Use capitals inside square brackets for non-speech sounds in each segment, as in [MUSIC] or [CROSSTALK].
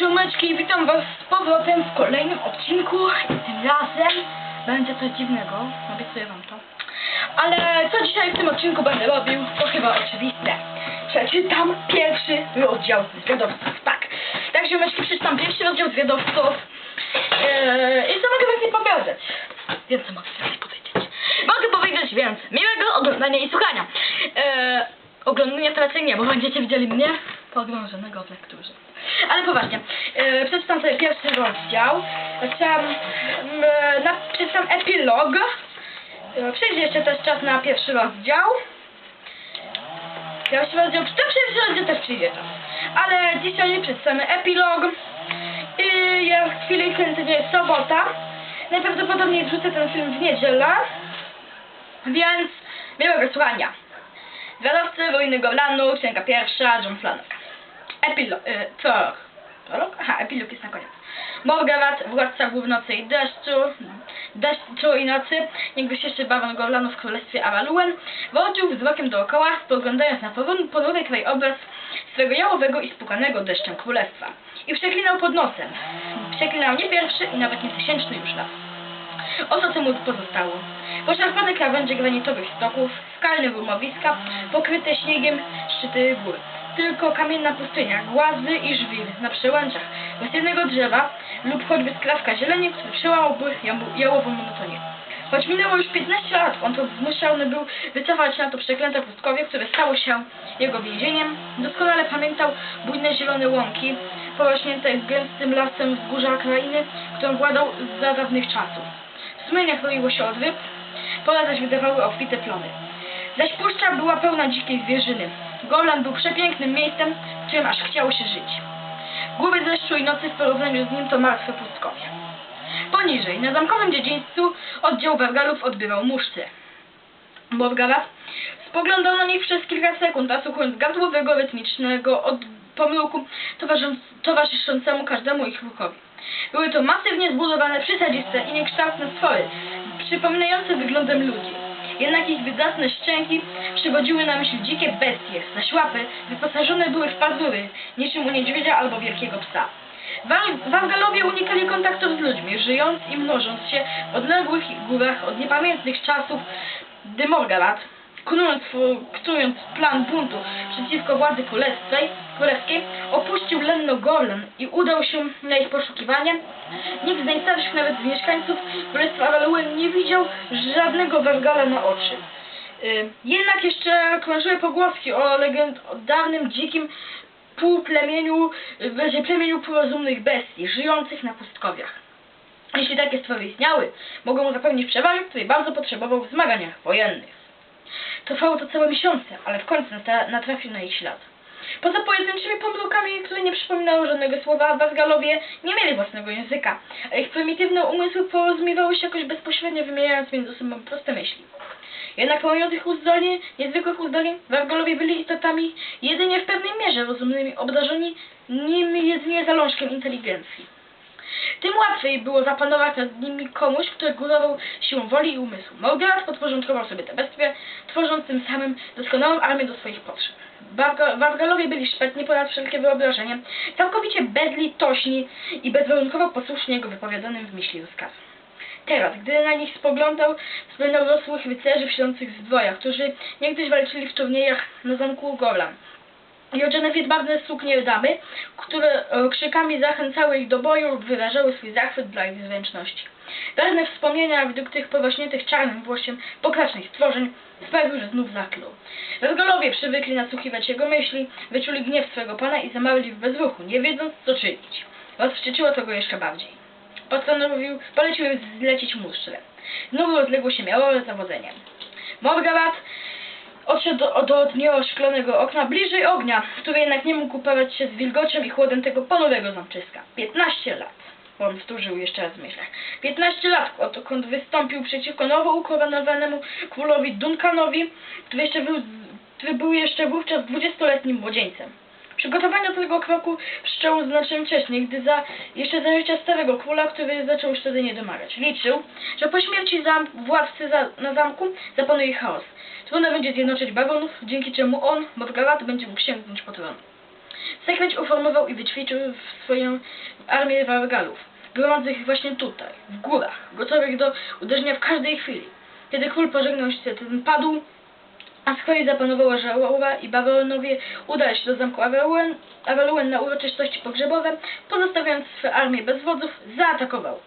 ziomeczki, witam was z powrotem w kolejnym odcinku. Tym razem będzie coś dziwnego, obiecuję wam to. Ale co dzisiaj w tym odcinku będę robił, to chyba oczywiste. Przeczytam pierwszy rozdział zwiadowców, tak. Tak ziomeczki, przeczytam pierwszy rozdział zwiadowców. Eee, I co mogę więcej powiedzieć? Wiem co mogę więcej powiedzieć. Mogę powiedzieć więc miłego oglądania i słuchania. Eee, oglądania to raczej nie, bo będziecie widzieli mnie pogrążonego w lekturze. Ale poważnie, e, przeczytam sobie pierwszy rozdział. Przeczytam, e, na, przeczytam epilog. E, przyjdzie jeszcze też czas na pierwszy rozdział. Pierwszy rozdział, to pierwszy rozdział też przyjdzie czas. Ale dzisiaj przeczytamy epilog. I w chwili kręcenia jest sobota. Najprawdopodobniej wrzucę ten film w niedzielę. Więc miłego słuchania. Zwiadowcy Wojny Golanu, księga pierwsza, John Flanagan. Epilog, y, prolog. Prolog? Aha, epilog jest na koniec. Morgarat, władca głównocy i deszczu, deszczu i nocy, niegdyś jeszcze baron Golanu w królestwie Avaluen, wodził wzrokiem dookoła, spoglądając na ponury krajobraz swego jałowego i spukanego deszczem królestwa. I przeklinał pod nosem. Przeklinał nie pierwszy i nawet nie tysięczny już raz. Oto co mu pozostało. Poszarpane krawędzie granitowych stoków, skalne rumowiska, pokryte śniegiem szczyty gór. Tylko kamienna pustynia, głazy i żwir na przełęczach bez jednego drzewa lub choćby skrawka zieleni, które przełamałby jałową monotonię. Choć minęło już 15 lat, on to zmuszony był wycofać na to przeklęte pustkowie, które stało się jego więzieniem. Doskonale pamiętał bujne zielone łąki, porośnięte gęstym lasem wzgórza krainy, którą władał za dawnych czasów. W sumieniach roiło się od ryb, pola zaś wydawały obfite plony. Zaś puszcza była pełna dzikiej zwierzyny. Golan był przepięknym miejscem, w którym aż chciało się żyć. Głowy deszczu i nocy w porównaniu z nim to martwe pustkowie. Poniżej, na zamkowym dziedzińcu oddział Wargalów odbywał muszce. Morgarat spoglądał na nich przez kilka sekund, a gardłowego, rytmicznego od pomyłku towarzys- towarzyszącemu każdemu ich ruchowi. Były to masywnie zbudowane, przysadziste i niekształtne stwory, przypominające wyglądem ludzi. Jednak ich wydatne szczęki przywodziły na myśl dzikie bestie, zaś łapy wyposażone były w pazury, niczym u niedźwiedzia albo wielkiego psa. Wargalowie unikali kontaktów z ludźmi, żyjąc i mnożąc się w odległych górach od niepamiętnych czasów, gdy Morgarat, knując, knując plan buntu przeciwko władzy królewskiej, królewskiej opuścił Lenno Gorlan i udał się na ich poszukiwanie. Nikt z najstarszych nawet z mieszkańców Królestwa Avaluen nie widział żadnego Wargala na oczy. Y, Jednak jeszcze krążyły pogłoski o, legend, o dawnym, dzikim półplemieniu, y, będzie plemieniu półrozumnych bestii, żyjących na pustkowiach. Jeśli takie stwory istniały, mogą mu zapewnić przewagę, której bardzo potrzebował w zmaganiach wojennych. Trwało to całe miesiące, ale w końcu natra- natrafił na ich ślad. Poza pojedynczymi pomyłkami, które nie przypominały żadnego słowa, Wargalowie nie mieli własnego języka, a ich prymitywne umysły porozumiewały się jakoś bezpośrednio, wymieniając między sobą proste myśli. Jednak pomimo tych uzdolnień, niezwykłych uzdolnień, Wargalowie byli istotami jedynie w pewnej mierze rozumnymi, obdarzeni nim jedynie zalążkiem inteligencji. Tym łatwiej było zapanować nad nimi komuś, kto górował siłą woli i umysłu. Morgarat podporządkował sobie te bestie, tworząc tym samym doskonałą armię do swoich potrzeb. Warga- Wargalowie byli szpetni ponad wszelkie wyobrażenie, całkowicie bezlitośni i bezwarunkowo posłuszni jego wypowiadanym w myśli rozkazom. Teraz, gdy na nich spoglądał, wspominał rosłych rycerzy w śpiących zdwojach, którzy niegdyś walczyli w turniejach na zamku Golan. I w jedwabne suknie damy, które e, krzykami zachęcały ich do boju lub wyrażały swój zachwyt dla ich zręczności. Pewne wspomnienia widok tych powaśniętych czarnym włosiem pokracznych stworzeń sprawił, że znów zaklął. Wergolowie przywykli nasłuchiwać jego myśli, wyczuli gniew swego pana i zamarli w bezruchu, nie wiedząc co czynić. Rozwścieczyło to go jeszcze bardziej. Postanowił, polecił zlecić muszczle. Znowu rozległo się miałowe zawodzenie. Morgalat odszedł do, do nieoszklonego okna bliżej ognia, który jednak nie mógł upawać się z wilgocią i chłodem tego ponurego zamczyska. 15 lat. On powtórzył jeszcze raz w myślach. 15 lat, odkąd wystąpił przeciwko nowo ukoronowanemu królowi Duncanowi, który, jeszcze był, który był jeszcze wówczas 20-letnim młodzieńcem. Przygotowania do tego kroku wszczęło znacznie wcześniej, gdy za, jeszcze za życia starego króla, który zaczął już wtedy nie domagać. Liczył, że po śmierci zam, władcy za, na zamku zapanuje chaos. Trudno będzie zjednoczyć baronów, dzięki czemu on, Morgarat, będzie mógł sięgnąć po tron. W sekrecie uformował i wyćwiczył w swoją armię Wargalów, gromadzących ich właśnie tutaj, w górach, gotowych do uderzenia w każdej chwili. Kiedy król pożegnał się, ten padł, a z kolei zapanowała żałoba i Babylonowie udali się do zamku Avaluen, Avaluen na uroczystości pogrzebowe, pozostawiając swe armię bez wodzów, zaatakował.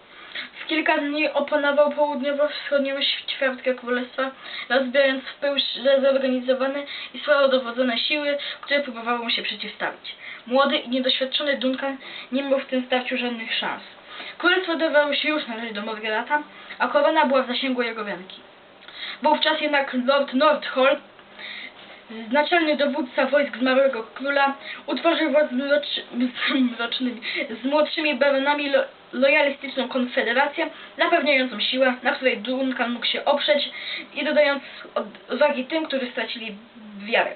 W kilka dni opanował południowo-wschodnią ćwiartkę królestwa, rozbijając w pył źle zorganizowane i słabo dowodzone siły, które próbowały mu się przeciwstawić. Młody i niedoświadczony Duncan nie miał w tym starciu żadnych szans. Królestwo dawało się już należeć do Morgerata, a korona była w zasięgu jego wianki. Wówczas jednak Lord Nordhall, naczelny dowódca wojsk zmarłego króla, utworzył wraz z, [LAUGHS] z młodszymi baronami lo, lojalistyczną konfederację, zapewniającą siłę, na której Duncan mógł się oprzeć i dodając odwagi tym, którzy stracili wiarę.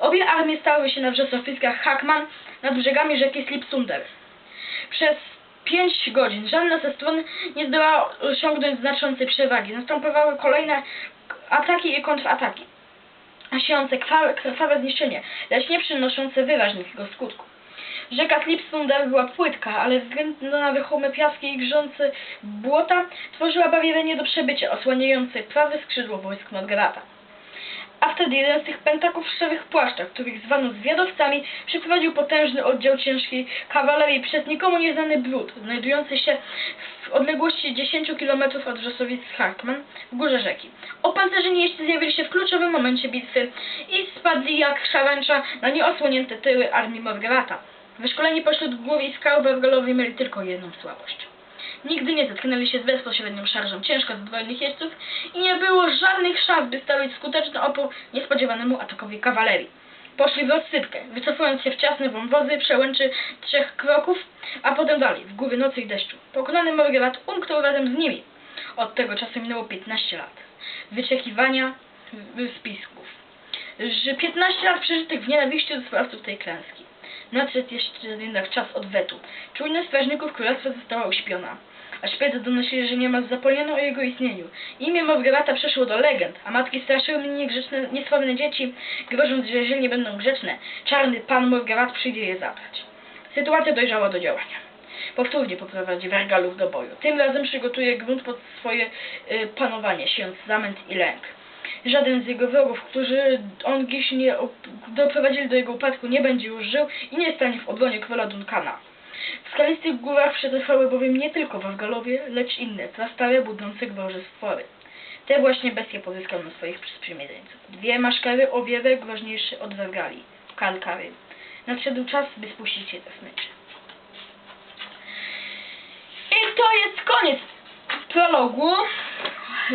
Obie armie stały się na wrzosowiskach Hackman nad brzegami rzeki Slipsunder. Przez pięć godzin żadna ze stron nie zdołała osiągnąć znaczącej przewagi. Następowały kolejne ataki i kontrataki, siające krwawe, krwawe zniszczenie, lecz nie przynoszące wyraźnego skutku. Rzeka Slipsunder była płytka, ale ze względu na wychume piaski i grzące błota tworzyła barierę nie do przebycia, osłaniające prawe skrzydło wojsk Norgrata. A wtedy jeden z tych pentaków w szarych płaszczach, których zwano zwiadowcami, przyprowadził potężny oddział ciężkiej kawalerii przez nikomu nieznany brud, znajdujący się w odległości 10 km od wrzosowic Hartman w górze rzeki. Opancerzeni jeźdźcy zjawili się w kluczowym momencie bitwy i spadli jak szarańcza na nieosłonięte tyły armii Morgarata. Wyszkoleni pośród głowy i skał Bergalowi mieli tylko jedną słabość. Nigdy nie zetknęli się z bezpośrednią szarżą ciężko zbrojonych jeźdźców i nie było żadnych szans, by stawić skuteczny opór niespodziewanemu atakowi kawalerii. Poszli w rozsypkę, wycofując się w ciasne wąwozy przełęczy trzech kroków, a potem dalej, w góry nocy i deszczu. Pokonany Morgerat umknął razem z nimi. Od tego czasu minęło 15 lat. Wyczekiwania, spisków. Że 15 lat przeżytych w nienawiści do sprawców tej klęski. Nadszedł jeszcze jednak czas odwetu. Czujność strażników królestwa została uśpiona. A szpiedy donosili, że niemal zapomniano o jego istnieniu. Imię Morgarata przeszło do legend, a matki straszyły niegrzeczne, niesławne dzieci, grożąc, że jeżeli nie będą grzeczne, czarny pan Morgarat przyjdzie je zabrać. Sytuacja dojrzała do działania. Powtórnie poprowadzi Wergalów do boju. Tym razem przygotuje grunt pod swoje y, panowanie, siejąc zamęt i lęk. Żaden z jego wrogów, którzy on dziś nie op- doprowadzili do jego upadku, nie będzie już żył i nie stanie w obronie króla Duncana. W skalistych górach przetrwały bowiem nie tylko Wargalowie, lecz inne, prastare, budzące gworzy stwory. Te właśnie bestie pozyskał na swoich sprzymierzeńców. Dwie maszkary o wiele groźniejsze od Wargali. Kalkary. Nadszedł czas, by spuścić się ze smyczy. I to jest koniec prologu.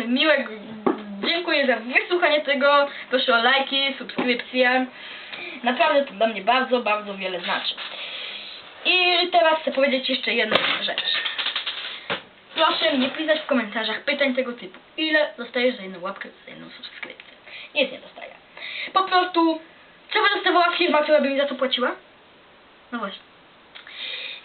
Miłego. Dziękuję za wysłuchanie tego. Proszę o lajki, subskrypcje. Naprawdę to dla mnie bardzo, bardzo wiele znaczy. I teraz chcę powiedzieć jeszcze jedną rzecz. Proszę nie pisać w komentarzach pytań tego typu. Ile dostajesz za jedną łapkę, za jedną subskrypcję? Nic nie dostaję. Po prostu, co by dostawała firma, która by mi za to płaciła? No właśnie.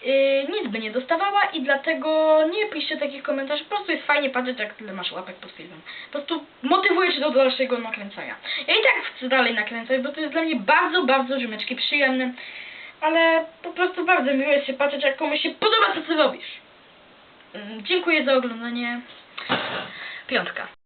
Yy, nic by nie dostawała i dlatego nie piszcie takich komentarzy. Po prostu jest fajnie patrzeć, jak tyle masz łapek pod filmem. Po prostu motywuje cię do dalszego nakręcania. Ja i tak chcę dalej nakręcać, bo to jest dla mnie bardzo, bardzo rzymeczki przyjemne. Ale po prostu bardzo miło jest się patrzeć, jak komuś się podoba to, co robisz. Mm, Dziękuję za oglądanie. Piątka.